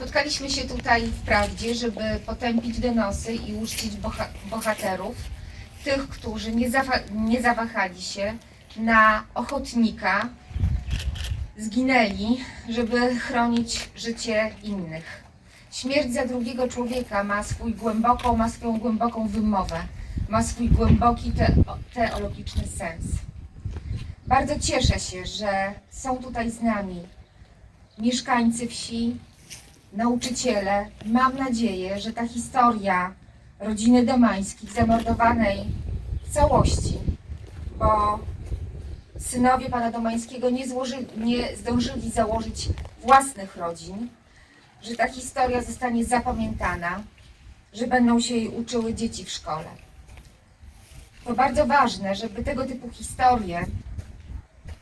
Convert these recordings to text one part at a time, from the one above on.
Spotkaliśmy się tutaj wprawdzie, żeby potępić donosy i uczcić boha bohaterów, tych, którzy nie, zawa- nie zawahali się na ochotnika, zginęli, żeby chronić życie innych. Śmierć za drugiego człowieka ma swój głęboką, ma swoją głęboką wymowę, ma swój głęboki te- teologiczny sens. Bardzo cieszę się, że są tutaj z nami mieszkańcy wsi, nauczyciele. Mam nadzieję, że ta historia rodziny Domańskich zamordowanej w całości, bo synowie pana Domańskiego nie, złożyli, nie zdążyli założyć własnych rodzin, że ta historia zostanie zapamiętana, że będą się jej uczyły dzieci w szkole. To bardzo ważne, żeby tego typu historie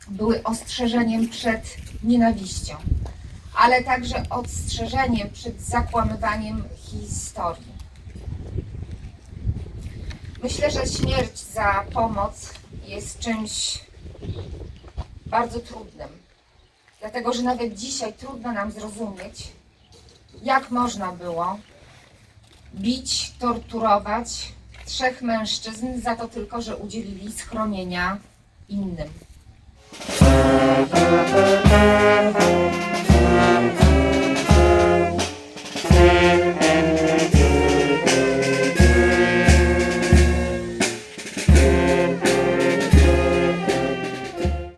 były ostrzeżeniem przed nienawiścią, ale także ostrzeżeniem przed zakłamywaniem historii. Myślę, że śmierć za pomoc jest czymś bardzo trudnym, dlatego że nawet dzisiaj trudno nam zrozumieć, jak można było bić, torturować trzech mężczyzn za to tylko, że udzielili schronienia innym.